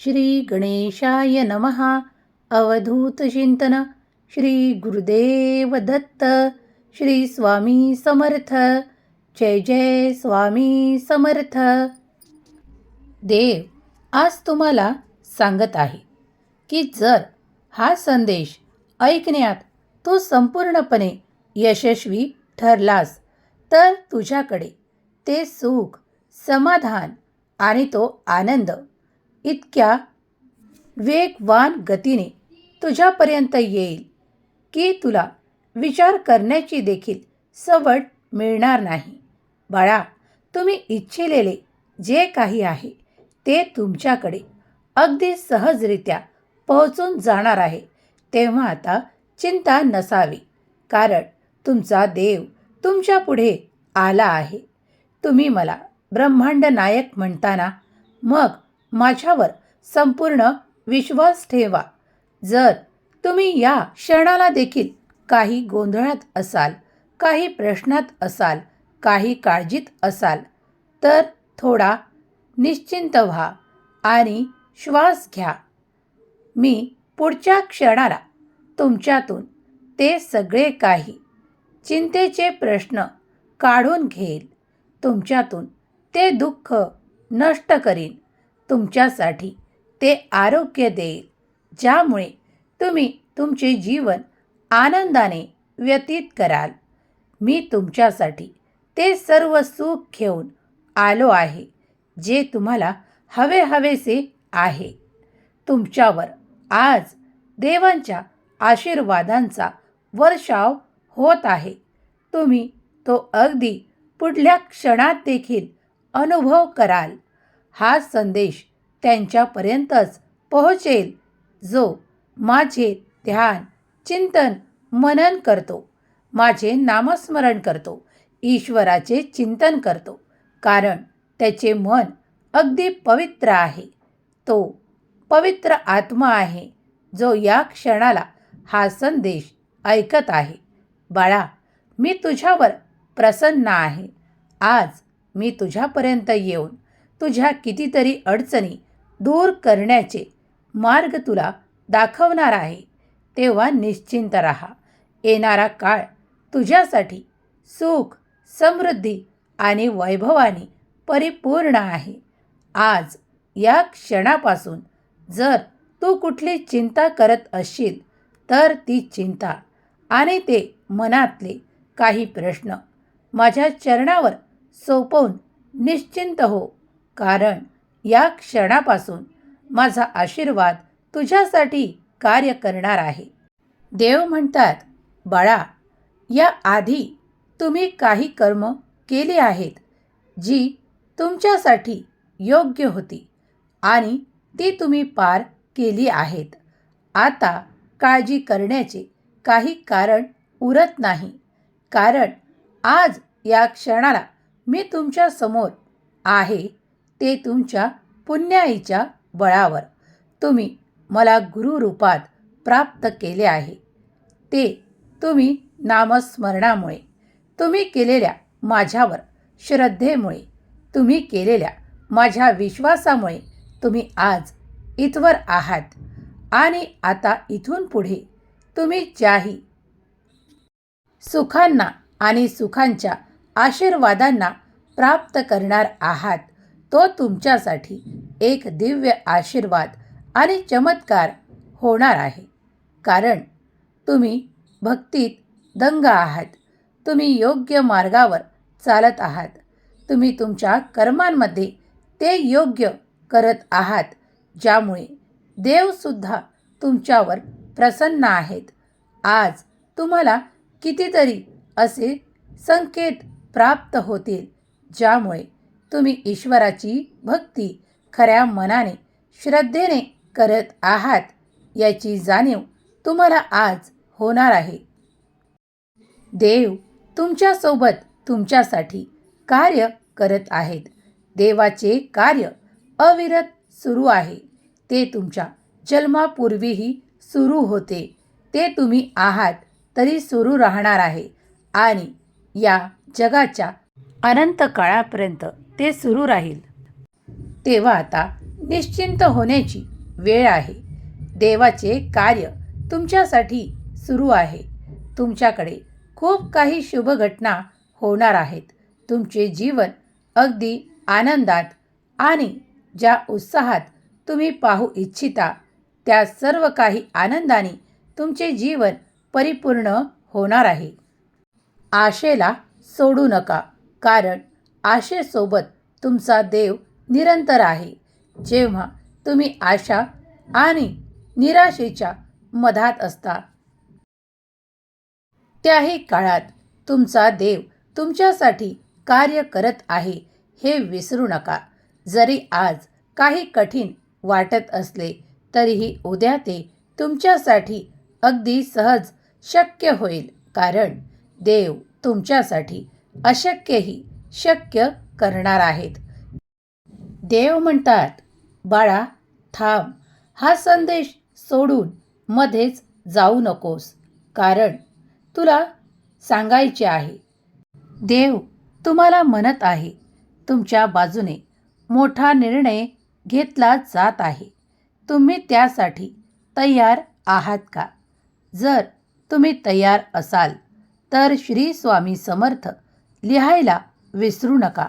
श्री गणेशाय नमः। अवधूत चिंतन। श्री गुरुदेव दत्त। श्री स्वामी समर्थ। जय जय स्वामी समर्थ। देव आज तुम्हाला सांगत आहे की जर हा संदेश ऐकण्यात तू संपूर्णपणे यशस्वी ठरलास तर तुझ्याकडे ते सुख समाधान आणि तो आनंद इतक्या वेगवान गतीने तुझ्यापर्यंत येईल की तुला विचार करण्याची देखील सवड मिळणार नाही. बाळा तुम्ही इच्छिलेले जे काही आहे ते तुमच्याकडे अगदी सहजरित्या पोहोचून जाणार आहे तेव्हा आता चिंता नसावी कारण तुमचा देव तुमच्यापुढे आला आहे. तुम्ही मला ब्रह्मांड नायक म्हणताना मग माझ्यावर संपूर्ण विश्वास ठेवा. जर तुम्ही या क्षणाला देखील काही गोंधळात असाल काही प्रश्नात असाल काही काळजीत असाल तर थोडा निश्चिंत व्हा आणि श्वास घ्या. मी पुढच्या क्षणाला तुमच्यातून ते सगळे काही चिंतेचे प्रश्न काढून घेईल. तुमच्यातून ते दुःख नष्ट करीन. तुमच्यासाठी ते आरोग्य देईल ज्यामुळे तुम्ही तुमचे जीवन आनंदाने व्यतीत कराल. मी तुमच्यासाठी ते सर्व सुख घेऊन आलो आहे जे तुम्हाला हवे हवेसे आहे. तुमच्यावर आज देवांच्या आशीर्वादांचा वर्षाव होत आहे. तुम्ही तो अगदी पुढल्या क्षणात देखील अनुभव कराल. हा संदेश त्यांच्यापर्यंतच पोहोचेल जो माझे ध्यान चिंतन मनन करतो. माझे नामस्मरण करतो. ईश्वराचे चिंतन करतो. कारण त्याचे मन अगदी पवित्र आहे. तो पवित्र आत्मा आहे जो या क्षणाला हा संदेश ऐकत आहे. बाळा मी तुझ्यावर प्रसन्न आहे. आज मी तुझ्यापर्यंत येऊन तुझ्या कितीतरी अडचणी दूर करण्याचे मार्ग तुला दाखवणार आहे. तेव्हा निश्चिंत राहा. येणारा काळ तुझ्यासाठी सुख समृद्धी आणि वैभवाने परिपूर्ण आहे. आज या क्षणापासून जर तू कुठली चिंता करत असशील तर ती चिंता आणि ते मनातले काही प्रश्न माझ्या चरणावर सोपवून निश्चिंत हो. कारण या क्षणापासून माझा आशीर्वाद तुझ्यासाठी कार्य करणार आहे. देव म्हणतात बाळा या आधी तुम्ही काही कर्म केली आहेत जी तुमच्यासाठी योग्य होती आणि ती तुम्ही पार केली आहेत. आता काळजी करण्याचे काही कारण उरत नाही. कारण आज या क्षणाला मी तुमच्यासमोर आहे ते तुमच्या पुण्याईच्या बळावर. तुम्ही मला गुरुरूपात प्राप्त केले आहे. ते तुम्ही नामस्मरणामुळे तुम्ही केलेल्या माझ्यावर श्रद्धेमुळे तुम्ही केलेल्या माझ्या विश्वासामुळे तुम्ही आज इथवर आहात आणि आता इथून पुढे तुम्ही ज्याही सुखांना आणि सुखांच्या आशीर्वादांना प्राप्त करणार आहात तो तुमच्यासाठी एक दिव्य आशीर्वाद आणि चमत्कार होणार आहे. कारण तुम्ही भक्तीत दंग आहात. तुम्ही योग्य मार्गावर चालत आहात. तुम्ही तुमच्या कर्मांमध्ये ते योग्य करत आहात ज्यामुळे देवसुद्धा तुमच्यावर प्रसन्न आहेत. आज तुम्हाला कितीतरी असे संकेत प्राप्त होतील ज्यामुळे तुम्ही ईश्वराची भक्ती खऱ्या मनाने श्रद्धेने करत आहात याची जाणीव तुम्हाला आज होणार आहे. देव तुमच्यासोबत तुमच्यासाठी कार्य करत आहेत. देवाचे कार्य अविरत सुरू आहे. ते तुमच्या जन्मापूर्वीही सुरू होते. ते तुम्ही आहात तरी सुरू राहणार आहे. आणि या जगाच्या अनंत काळापर्यंत ते सुरू राहील. तेव्हा आता निश्चिंत होण्याची वेळ आहे. देवाचे कार्य तुमच्यासाठी सुरू आहे. तुमच्याकडे खूप काही शुभ घटना होणार आहेत. तुमचे जीवन अगदी आनंदात आणि ज्या उत्साहात तुम्ही पाहू इच्छिता त्या सर्व काही आनंदाने तुमचे जीवन परिपूर्ण होणार आहे. आशेला सोडू नका कारण आशेसोबत तुमचा देव निरंतर आहे. जेव्हा तुम्ही आशा आणि निराशेच्या मधात असता त्याही काळात तुमचा देव तुमच्यासाठी कार्य करत आहे हे विसरू नका. जरी आज काही कठीण वाटत असले तरीही उद्या ते तुमच्यासाठी अगदी सहज शक्य होईल. कारण देव तुमच्यासाठी अशक्यही शक्य करणार आहेत. देव म्हणतात बाळा थांब. हा संदेश सोडून मध्येच जाऊ नकोस. कारण तुला सांगायचे आहे. देव तुम्हाला म्हणत आहे. तुमच्या बाजूने मोठा निर्णय घेतला जात आहे. तुम्ही त्यासाठी तयार आहात का? जर तुम्ही तयार असाल तर श्री स्वामी समर्थ लिहायला विसरू नका.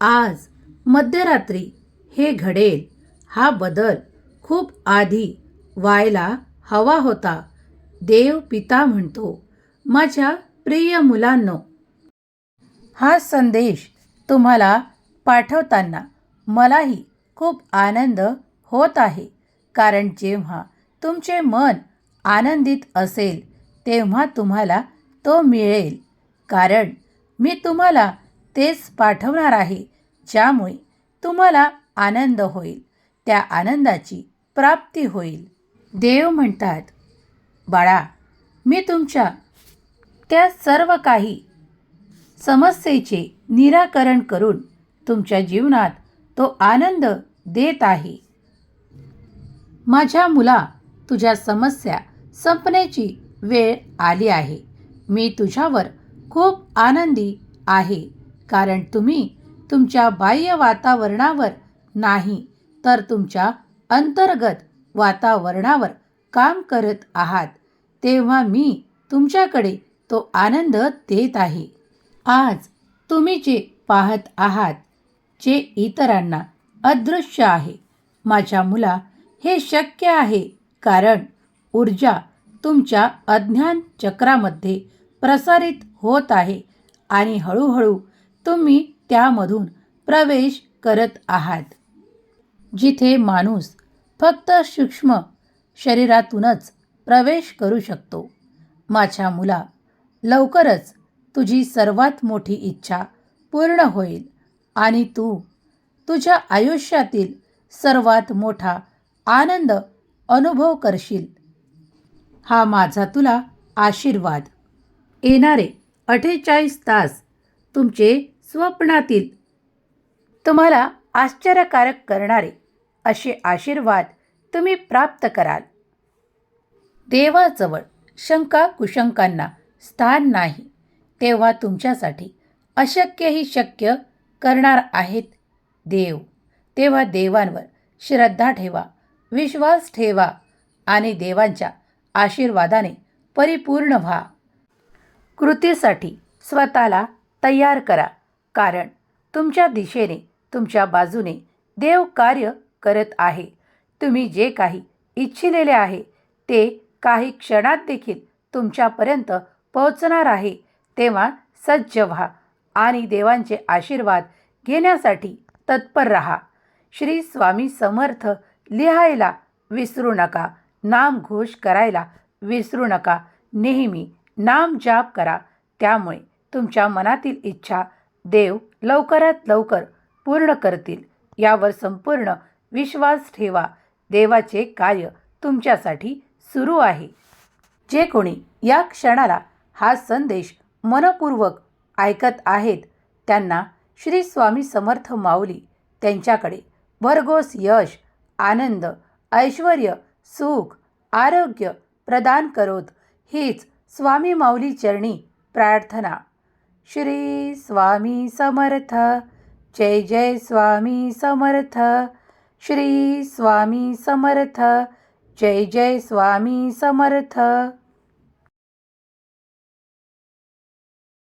आज मध्यरात्री हे घडेल. हा बदल खूप आधी व्हायला हवा होता. देव पिता म्हणतो माझ्या प्रिय मुलांनो हा संदेश तुम्हाला पाठवताना मलाही खूप आनंद होत आहे. कारण जेव्हा तुमचे मन आनंदित असेल तेव्हा तुम्हाला तो मिळेल. कारण मी तुम्हाला तेच पाठवणार आहे ज्यामुळे तुम्हाला आनंद होईल. त्या आनंदाची प्राप्ती होईल. देव म्हणतात बाळा मी तुमच्या त्या सर्व काही समस्येचे निराकरण करून तुमच्या जीवनात तो आनंद देत आहे. माझ्या मुला तुझ्या समस्या संपण्याची वेळ आली आहे. मी तुझ्यावर खूप आनंदी आहे. कारण तुम्ही तुमच्या बाह्य वातावरणावर नाही तर तुमच्या अंतर्गत वातावरणावर काम करत आहात. तेव्हा मी तुमच्याकडे तो आनंद देत आहे. आज तुम्ही जे पाहत आहात जे इतरांना अदृश्य आहे. माझ्या मुला हे शक्य आहे कारण ऊर्जा तुमच्या अज्ञान चक्रामध्ये प्रसारित होत आहे. आणि हळूहळू तुम्ही त्यामधून प्रवेश करत आहात. जिथे माणूस फक्त सूक्ष्म शरीरातूनच प्रवेश करू शकतो. माझ्या मुला लवकरच तुझी सर्वात मोठी इच्छा पूर्ण होईल आणि तू तुझ्या आयुष्यातील सर्वात मोठा आनंद अनुभव करशील. हा माझा तुला आशीर्वाद. येणारे अठ्ठेचाळीस तास तुमचे स्वप्नातील तुम्हाला आश्चर्यकारक करणारे असे आशीर्वाद तुम्ही प्राप्त कराल. देवाजवळ शंका कुशंकांना स्थान नाही तेव्हा तुमच्यासाठी अशक्यही शक्य करणार आहेत देव. तेव्हा देवांवर श्रद्धा ठेवा विश्वास ठेवा आणि देवांच्या आशीर्वादाने परिपूर्ण व्हा. कृतीसाठी स्वतःला तयार करा. कारण तुमच्या दिशेने तुमच्या बाजूने देव कार्य करत आहे. तुम्ही जे काही इच्छिलेले आहे ते काही क्षणात देखील तुमच्यापर्यंत पोहोचणार आहे. तेव्हा सज्ज व्हा आणि देवांचे आशीर्वाद घेण्यासाठी तत्पर रहा. श्री स्वामी समर्थ लिहायला विसरू नका नामघोष करायला विसरू नका. नेहमी नाम जाप करा. त्यामुळे तुमच्या मनातील इच्छा देव लवकरात लवकर पूर्ण करतील. यावर संपूर्ण विश्वास ठेवा. देवाचे कार्य तुमच्यासाठी सुरू आहे. जे कोणी या क्षणाला हा संदेश मनपूर्वक ऐकत आहेत त्यांना श्री स्वामी समर्थ माऊली त्यांच्याकडे भरघोस यश आनंद ऐश्वर सुख आरोग्य प्रदान करोत. हीच स्वामी माऊली चरणी प्रार्थना. श्री स्वामी समर्थ जय जय स्वामी समर्थ श्री स्वामी समर्थ जय जय स्वामी समर्थ.